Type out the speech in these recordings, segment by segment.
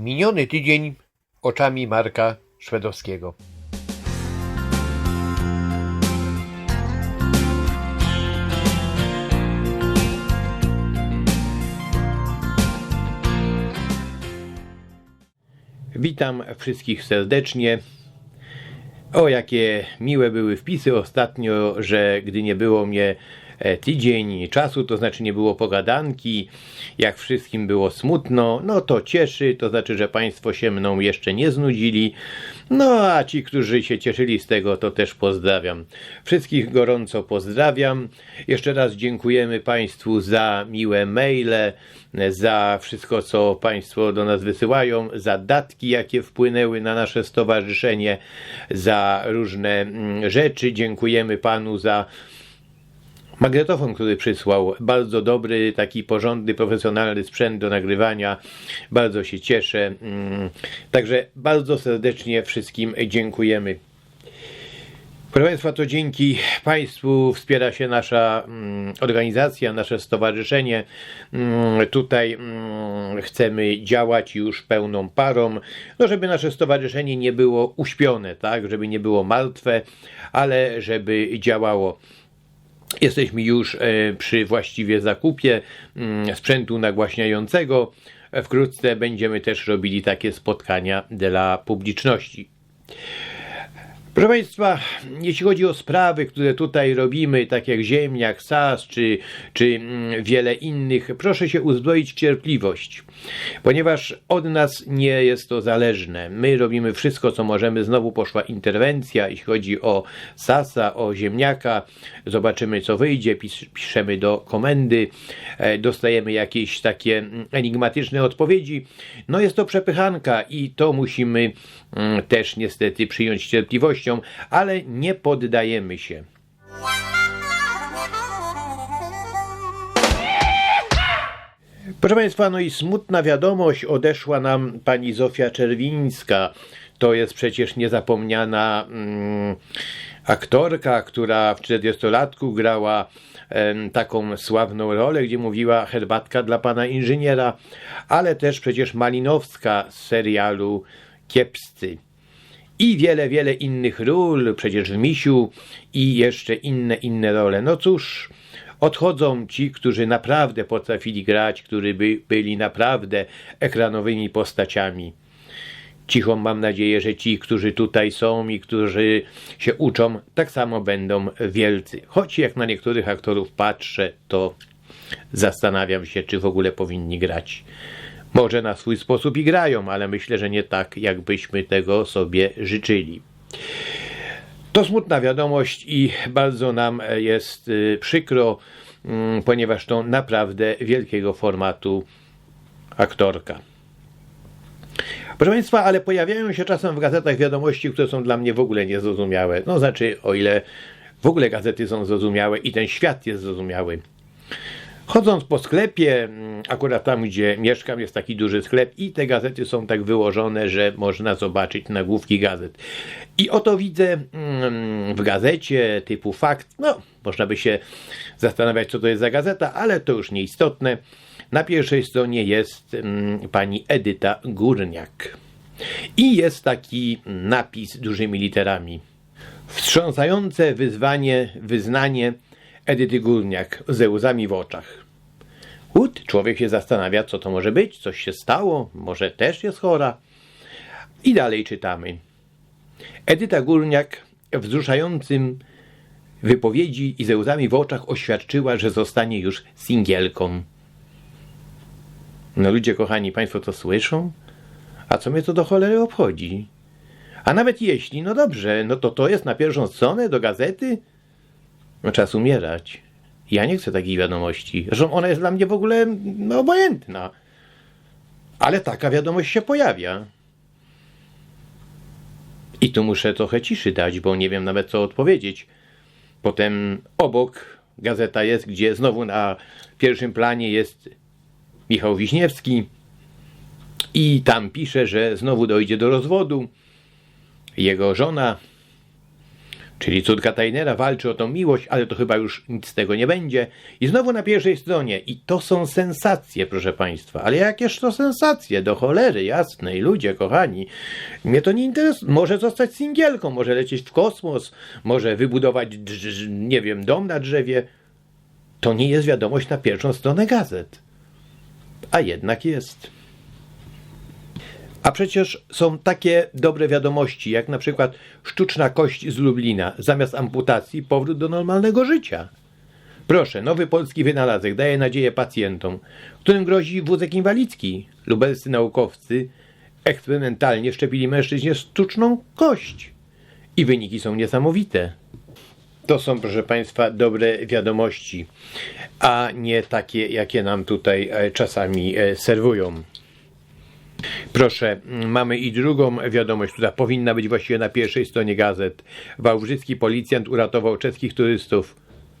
Miniony tydzień oczami Marka Szwedowskiego. Witam wszystkich serdecznie. O, jakie miłe były wpisy ostatnio, że gdy nie było mnie tydzień czasu, to znaczy nie było pogadanki, jak wszystkim było smutno, no to cieszy, to znaczy, że Państwo się mną jeszcze nie znudzili. No a ci, którzy się cieszyli z tego, to też pozdrawiam. Wszystkich gorąco pozdrawiam. Jeszcze raz dziękujemy Państwu za miłe maile, za wszystko, co Państwo do nas wysyłają, za datki, jakie wpłynęły na nasze stowarzyszenie, za różne mm, rzeczy. Dziękujemy Panu za Magnetofon, który przysłał, bardzo dobry, taki porządny, profesjonalny sprzęt do nagrywania. Bardzo się cieszę. Mm, Także bardzo serdecznie wszystkim dziękujemy. Proszę Państwa, to dzięki Państwu wspiera się nasza mm, organizacja, nasze stowarzyszenie. Mm, Tutaj chcemy działać już pełną parą, no żeby nasze stowarzyszenie nie było uśpione, tak, żeby nie było martwe, ale żeby działało. Jesteśmy już e, przy właściwie zakupie mm, sprzętu nagłaśniającego. Wkrótce będziemy też robili takie spotkania dla publiczności. Proszę Państwa, jeśli chodzi o sprawy, które tutaj robimy, tak jak ziemniak, SAS czy, czy mm, wiele innych, proszę się uzbroić w cierpliwość, ponieważ od nas nie jest to zależne. My robimy wszystko, co możemy. Znowu poszła interwencja, jeśli chodzi o SASA, o ziemniaka. Zobaczymy, co wyjdzie. Pis piszemy do komendy, e, dostajemy jakieś takie mm, enigmatyczne odpowiedzi. No jest to przepychanka i to musimy mm, też niestety przyjąć z cierpliwością, ale nie poddajemy się. Proszę Państwa, no i smutna wiadomość odeszła nam pani Zofia Czerwińska. To jest przecież niezapomniana mm, aktorka, która w 40-latku grała taką sławną rolę, gdzie mówiła herbatka dla pana inżyniera, ale też przecież Malinowska z serialu Kiepscy i wiele, wiele innych ról, przecież w Misiu i jeszcze inne, inne role. No cóż, odchodzą ci, którzy naprawdę potrafili grać, którzy by, byli naprawdę ekranowymi postaciami. Cichą mam nadzieję, że ci, którzy tutaj są i którzy się uczą, tak samo będą wielcy. Choć jak na niektórych aktorów patrzę, to zastanawiam się, czy w ogóle powinni grać. Może na swój sposób i grają, ale myślę, że nie tak, jakbyśmy tego sobie życzyli. To smutna wiadomość i bardzo nam jest y, przykro, mm, ponieważ to naprawdę wielkiego formatu aktorka. Proszę Państwa, ale pojawiają się czasem w gazetach wiadomości, które są dla mnie w ogóle niezrozumiałe. No znaczy, o ile w ogóle gazety są zrozumiałe i ten świat jest zrozumiały. Chodząc po sklepie, mm, akurat tam, gdzie mieszkam, jest taki duży sklep i te gazety są tak wyłożone, że można zobaczyć nagłówki gazet. I oto widzę mm, w gazecie typu fakt, no, można by się zastanawiać, co to jest za gazeta, ale to już nieistotne. Na pierwszej stronie jest mm, pani Edyta Górniak. I jest taki napis dużymi literami. Wstrząsające wyzwanie, wyznanie Edyty Górniak ze łzami w oczach. Ut, człowiek się zastanawia, co to może być, coś się stało, może też jest chora. I dalej czytamy. Edyta Górniak wzruszającym wypowiedzi i ze łzami w oczach oświadczyła, że zostanie już singielką. No ludzie kochani, państwo to słyszą? A co mnie to do cholery obchodzi? A nawet jeśli, no dobrze, no to to jest na pierwszą stronę do gazety? Czas umierać. Ja nie chcę takiej wiadomości. Zresztą ona jest dla mnie w ogóle no, obojętna. Ale taka wiadomość się pojawia. I tu muszę trochę ciszy dać, bo nie wiem nawet co odpowiedzieć. Potem obok gazeta jest, gdzie znowu na pierwszym planie jest Michał Wiśniewski. I tam pisze, że znowu dojdzie do rozwodu. Jego żona Czyli córka Tainera walczy o tą miłość, ale to chyba już nic z tego nie będzie. I znowu na pierwszej stronie. I to są sensacje, proszę Państwa. Ale jakież to sensacje? Do cholery jasnej, ludzie kochani. Mnie to nie interesuje. Może zostać singielką, może lecieć w kosmos, może wybudować, nie wiem, dom na drzewie. To nie jest wiadomość na pierwszą stronę gazet. A jednak jest. A przecież są takie dobre wiadomości, jak na przykład sztuczna kość z Lublina, zamiast amputacji powrót do normalnego życia. Proszę, nowy polski wynalazek daje nadzieję pacjentom, którym grozi wózek inwalidzki. Lubelscy naukowcy eksperymentalnie szczepili mężczyźnie sztuczną kość. I wyniki są niesamowite. To są, proszę Państwa, dobre wiadomości, a nie takie, jakie nam tutaj e, czasami e, serwują. Proszę, mamy i drugą wiadomość, która powinna być właściwie na pierwszej stronie gazet. Wałbrzyski policjant uratował czeskich turystów,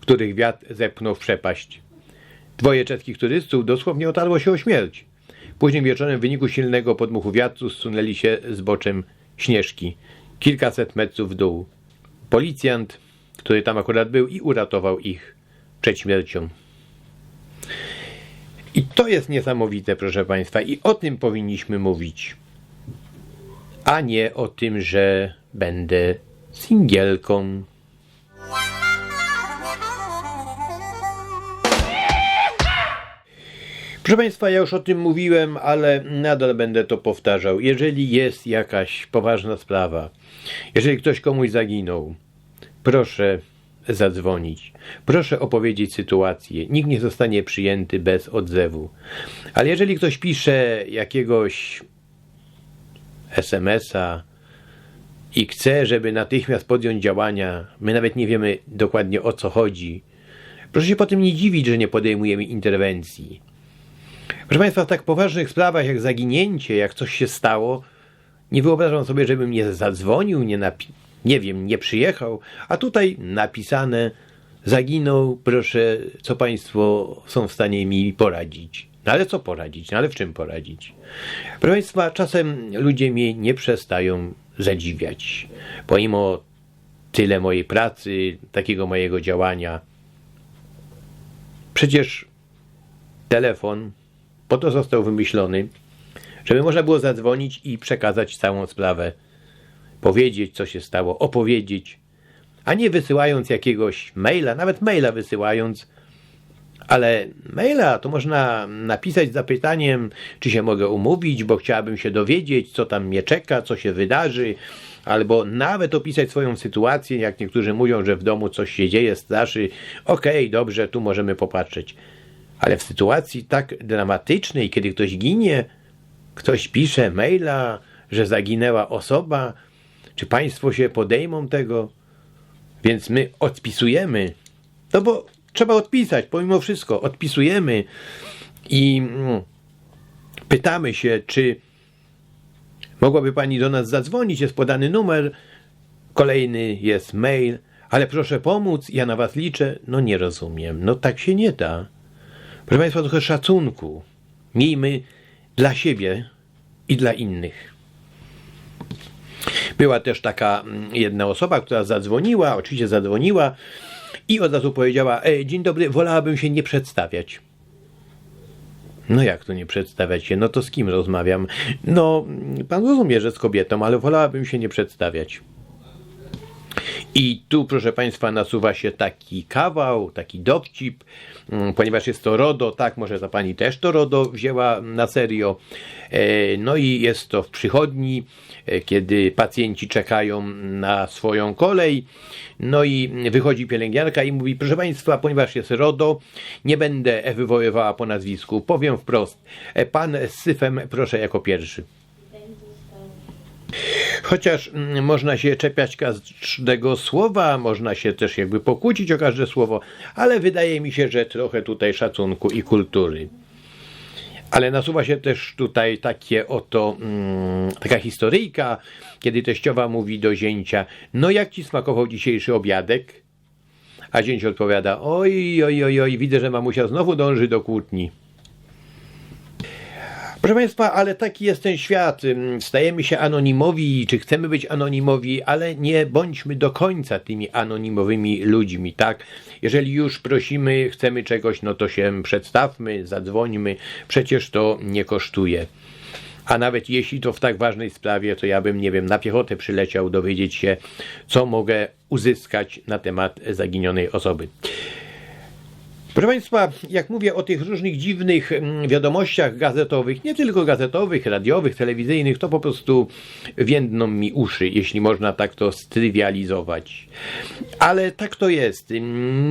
których wiatr zepchnął w przepaść. Dwoje czeskich turystów dosłownie otarło się o śmierć. Później wieczorem w wyniku silnego podmuchu wiatru zsunęli się z boczem Śnieżki, kilkaset metrów w dół. Policjant, który tam akurat był i uratował ich przed śmiercią. I to jest niesamowite, proszę Państwa, i o tym powinniśmy mówić, a nie o tym, że będę singielką. Proszę Państwa, ja już o tym mówiłem, ale nadal będę to powtarzał. Jeżeli jest jakaś poważna sprawa, jeżeli ktoś komuś zaginął, proszę zadzwonić. Proszę opowiedzieć sytuację. Nikt nie zostanie przyjęty bez odzewu. Ale jeżeli ktoś pisze jakiegoś SMS-a i chce, żeby natychmiast podjąć działania, my nawet nie wiemy dokładnie o co chodzi, proszę się potem nie dziwić, że nie podejmujemy interwencji. Proszę Państwa, w tak poważnych sprawach jak zaginięcie, jak coś się stało, nie wyobrażam sobie, żebym nie zadzwonił, nie, napi- nie wiem, nie przyjechał, a tutaj napisane zaginął, proszę, co Państwo są w stanie mi poradzić. No ale co poradzić? No ale w czym poradzić? Proszę Państwa, czasem ludzie mnie nie przestają zadziwiać. Pomimo tyle mojej pracy, takiego mojego działania. Przecież telefon po to został wymyślony, żeby można było zadzwonić i przekazać całą sprawę, powiedzieć, co się stało, opowiedzieć, a nie wysyłając jakiegoś maila, nawet maila wysyłając, ale maila to można napisać z zapytaniem, czy się mogę umówić, bo chciałabym się dowiedzieć, co tam mnie czeka, co się wydarzy, albo nawet opisać swoją sytuację, jak niektórzy mówią, że w domu coś się dzieje, straszy. Okej, dobrze, tu możemy popatrzeć. Ale w sytuacji tak dramatycznej, kiedy ktoś ginie, ktoś pisze maila, że zaginęła osoba, czy państwo się podejmą tego? Więc my odpisujemy. No bo trzeba odpisać, pomimo wszystko. Odpisujemy i mm, pytamy się, czy mogłaby pani do nas zadzwonić, jest podany numer, kolejny jest mail, ale proszę pomóc, ja na was liczę. No nie rozumiem, no tak się nie da. Proszę Państwa, trochę szacunku. Miejmy dla siebie i dla innych. Była też taka mm, jedna osoba, która zadzwoniła, oczywiście zadzwoniła i od razu powiedziała: Dzień dobry, wolałabym się nie przedstawiać. No jak to nie przedstawiać się? No to z kim rozmawiam? No, pan rozumie, że z kobietą, ale wolałabym się nie przedstawiać. I tu, proszę Państwa, nasuwa się taki kawał, taki dowcip, mm, ponieważ jest to RODO, tak, może ta Pani też to RODO wzięła na serio. E, No i jest to w przychodni, e, kiedy pacjenci czekają na swoją kolej. No i wychodzi pielęgniarka i mówi, proszę Państwa, ponieważ jest RODO, nie będę wywoływała po nazwisku, powiem wprost. E, Pan z syfem proszę jako pierwszy. Chociaż mm, można się czepiać każdego słowa, można się też jakby pokłócić o każde słowo, ale wydaje mi się, że trochę tutaj szacunku i kultury. Ale nasuwa się też tutaj takie oto, mm, taka historyjka, kiedy teściowa mówi do zięcia, no jak ci smakował dzisiejszy obiadek? A zięć odpowiada, oj, oj, oj, oj, widzę, że mamusia znowu dąży do kłótni. Proszę Państwa, ale taki jest ten świat. Stajemy się anonimowi, czy chcemy być anonimowi, ale nie bądźmy do końca tymi anonimowymi ludźmi, tak? Jeżeli już prosimy, chcemy czegoś, no to się przedstawmy, zadzwońmy, przecież to nie kosztuje. A nawet jeśli to w tak ważnej sprawie, to ja bym, nie wiem, na piechotę przyleciał dowiedzieć się, co mogę uzyskać na temat zaginionej osoby. Proszę Państwa, jak mówię o tych różnych dziwnych mm, wiadomościach gazetowych, nie tylko gazetowych, radiowych, telewizyjnych, to po prostu więdną mi uszy, jeśli można tak to strywializować. Ale tak to jest.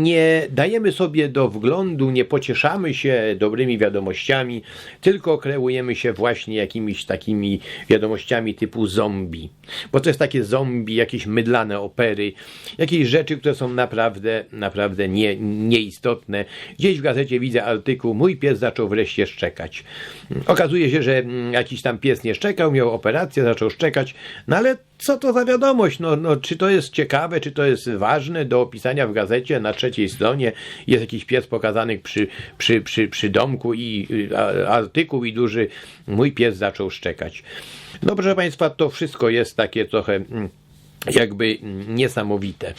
Nie dajemy sobie do wglądu, nie pocieszamy się dobrymi wiadomościami, tylko kreujemy się właśnie jakimiś takimi wiadomościami typu zombie. Bo to jest takie zombie, jakieś mydlane opery, jakieś rzeczy, które są naprawdę, naprawdę nie, nieistotne. Gdzieś w gazecie widzę artykuł, mój pies zaczął wreszcie szczekać. Okazuje się, że mm, jakiś tam pies nie szczekał, miał operację, zaczął szczekać, no ale co to za wiadomość? No, no, czy to jest ciekawe, czy to jest ważne do opisania w gazecie na trzeciej stronie? Jest jakiś pies pokazany przy, przy, przy, przy domku i y, artykuł i duży, mój pies zaczął szczekać. No proszę Państwa, to wszystko jest takie trochę mm, jakby mm, niesamowite.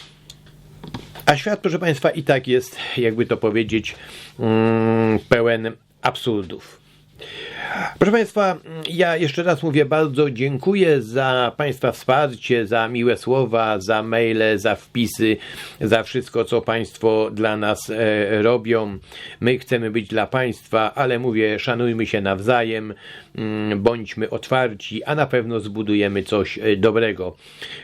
A świat, proszę Państwa, i tak jest, jakby to powiedzieć, mm, pełen absurdów. Proszę Państwa, ja jeszcze raz mówię bardzo dziękuję za Państwa wsparcie, za miłe słowa, za maile, za wpisy, za wszystko, co Państwo dla nas e, robią. My chcemy być dla Państwa, ale mówię, szanujmy się nawzajem, mm, bądźmy otwarci, a na pewno zbudujemy coś e, dobrego.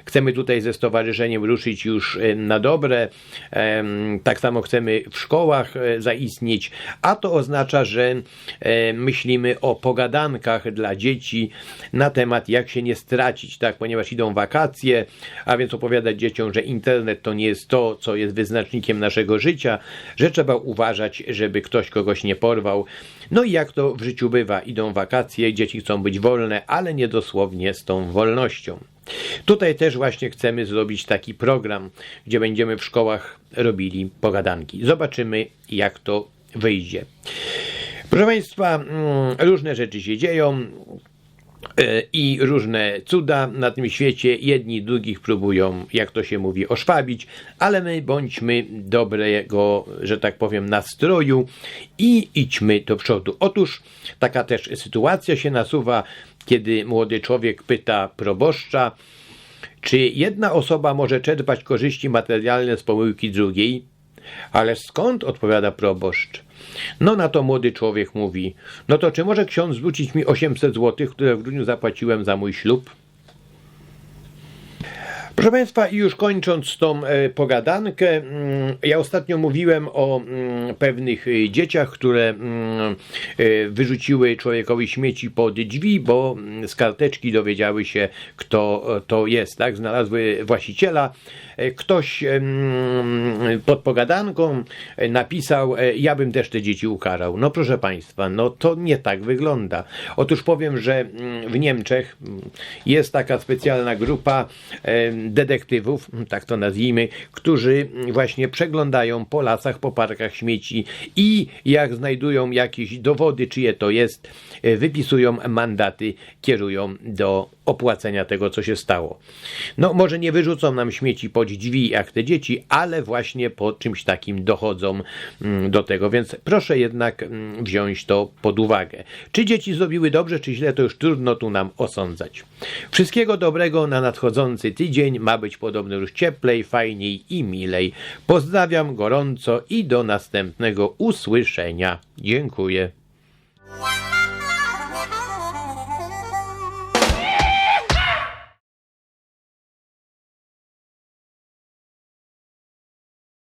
Chcemy tutaj ze stowarzyszeniem ruszyć już e, na dobre, em, tak samo chcemy w szkołach e, zaistnieć, a to oznacza, że e, myślimy o pogadankach dla dzieci na temat jak się nie stracić, tak, ponieważ idą wakacje, a więc opowiadać dzieciom, że internet to nie jest to, co jest wyznacznikiem naszego życia, że trzeba uważać, żeby ktoś kogoś nie porwał. No i jak to w życiu bywa, idą wakacje, dzieci chcą być wolne, ale nie dosłownie z tą wolnością. Tutaj też właśnie chcemy zrobić taki program, gdzie będziemy w szkołach robili pogadanki. Zobaczymy, jak to wyjdzie. Proszę Państwa, mm, różne rzeczy się dzieją e, i różne cuda na tym świecie. Jedni drugich próbują, jak to się mówi, oszwabić, ale my bądźmy dobrego, że tak powiem, nastroju i idźmy do przodu. Otóż taka też sytuacja się nasuwa, kiedy młody człowiek pyta proboszcza, czy jedna osoba może czerpać korzyści materialne z pomyłki drugiej? Ale skąd? odpowiada proboszcz. No na to młody człowiek mówi: No to czy może ksiądz zwrócić mi 800 zł, które w grudniu zapłaciłem za mój ślub? Proszę Państwa, już kończąc tą e, pogadankę, mm, ja ostatnio mówiłem o mm, pewnych e, dzieciach, które mm, e, wyrzuciły człowiekowi śmieci pod drzwi, bo z karteczki dowiedziały się, kto to jest, tak? Znalazły właściciela. Ktoś pod pogadanką napisał, ja bym też te dzieci ukarał. No proszę Państwa, no to nie tak wygląda. Otóż powiem, że w Niemczech jest taka specjalna grupa detektywów, tak to nazwijmy, którzy właśnie przeglądają po lasach, po parkach śmieci i jak znajdują jakieś dowody, czyje to jest, e, wypisują mandaty, kierują do opłacenia tego, co się stało. No, może nie wyrzucą nam śmieci pod drzwi jak te dzieci, ale właśnie po czymś takim dochodzą mm, do tego, więc proszę jednak mm, wziąć to pod uwagę. Czy dzieci zrobiły dobrze, czy źle, to już trudno tu nam osądzać. Wszystkiego dobrego na nadchodzący tydzień. Ma być podobno już cieplej, fajniej i milej. Pozdrawiam gorąco i do następnego usłyszenia. Dziękuję.